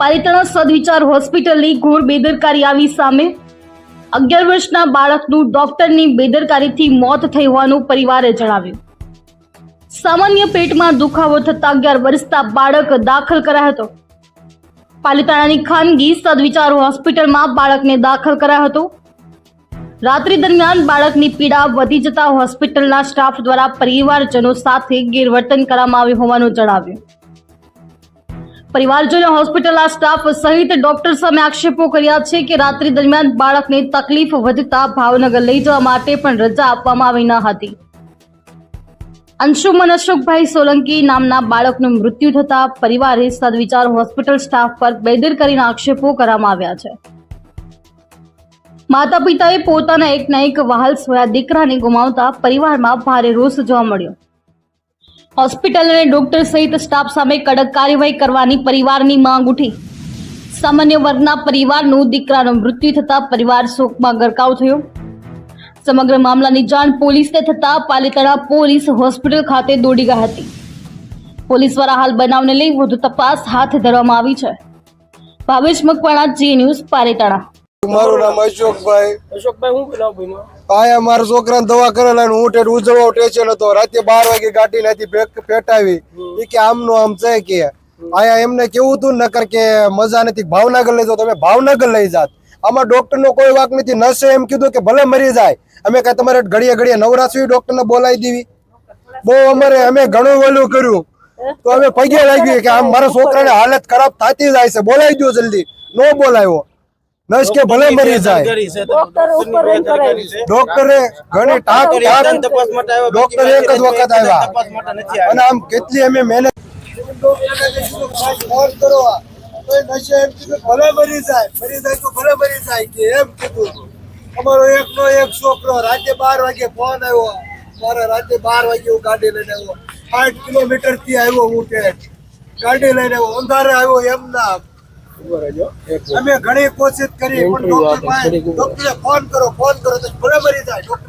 પાલિતાણા સદવિચાર હોસ્પિટલની ઘોર બેદરકારી આવી સામે અગિયાર વર્ષના બાળકનું ડોક્ટરની બેદરકારીથી મોત થઈ હોવાનું પરિવારે જણાવ્યું. સામાન્ય પેટમાં દુખાવો થતા અગિયાર વર્ષના બાળક દાખલ કરાયો હતો. પાલિતાણાની ખાનગી સદવિચાર હોસ્પિટલમાં બાળકને દાખલ કરાયો હતો. રાત્રિ દરમિયાન બાળકની પીડા વધી જતા હોસ્પિટલના સ્ટાફ દ્વારા પરિવારજનો સાથે ગેરવર્તન કરવામાં આવ્યું હોવાનું જણાવ્યું. પરિવારજનો હોસ્પિટલના સ્ટાફ સહિત ડોક્ટર સામે આક્ષેપો કર્યા છે કે રાત્રિ દરમિયાન બાળકને તકલીફ વધતા ભાવનગર લઈ જવા માટે પણ રજા આપવામાં આવી ન હતી. અંશુમન અશોકભાઈ સોલંકી નામના બાળકનું મૃત્યુ થતા પરિવારે સદવિચાર હોસ્પિટલ સ્ટાફ પર બેદરકારીના આક્ષેપો કરવામાં આવ્યા છે. માતા પિતાએ પોતાના એકના એક વહાલ સોયા દીકરાને ગુમાવતા પરિવારમાં ભારે રોષ જોવા મળ્યો. હોસ્પિટલ અને ડોક્ટર સહિત સ્ટાફ સામે કડક કાર્યવાહી કરવાની પરિવારની માંગ ઉઠી. સામાન્ય વર્ગના પરિવારનું દીકરાનું મૃત્યુ થતા પરિવાર શોકમાં ગરકાવ થયો. સમગ્ર મામલાની જાણ પોલીસને થતા પાલિતાણા પોલીસ હોસ્પિટલ ખાતે દોડી ગઈ હતી. પોલીસ દ્વારા હાલ બનાવને લઈ વધુ તપાસ હાથ ધરવામાં આવી છે. Bhavesh Makwana G news Palitana. મારું નામ અશોકભાઈ. અશોકભાઈ હું બનાવ ભાઈમાં આયા મારા છોકરાને દવા કરેલા હું ઠેઠ ઉજળો સ્ટેશન હતો. રાતે બાર વાગે ગાડી નાથી પેટાવી એ કે આમનું આમ છે કે. આયા એમને કેવું હતું નકર કે મજા નથી. ભાવનગર લઈ જાઓ. તમે ભાવનગર લઈ જાત આમાં ડોક્ટર નો કોઈ વાક નથી. નશે એમ કીધું કે ભલે મરી જાય. અમે કઈ તમારે ઘડીએ ઘડીએ નવરાશવી ડોક્ટર ને બોલાવી દેવી બહુ અમારે અમે ઘણું ઓલું કર્યું. તો અમે પગે લાગ્યું કે આમ મારા છોકરાને હાલત ખરાબ થતી જાય છે. બોલાવી દો જલ્દી. નો બોલાવ્યો નસ કે ભલે મરી જાય. ડોક્ટરે ઘણી ટાક ટાક તપાસ માટે આવ્યો ડોક્ટર એક જ વખત આવ્યા. તપાસ માટે નથી અને આમ કેટલી અમે મહેનત ફોન કરો ભલે મરી જાય મરી જાય તો ભલે મરી જાય કે એમ કીધું અમારો એક નો એક છોકરો રાતે બાર વાગે ફોન આવ્યો. મારે રાતે બાર વાગે હું ગાડી લઈને આવ્યો. આઠ કિલોમીટરથી આવ્યો હું કે ગાડી લઈને આવ્યો. અંધારે આવ્યો એમ ના અમે ઘણી કોશિશ કરી પણ ડોક્ટર ફોન કરો ફોન કરો તો બરાબર થાય. જાય ડોક્ટર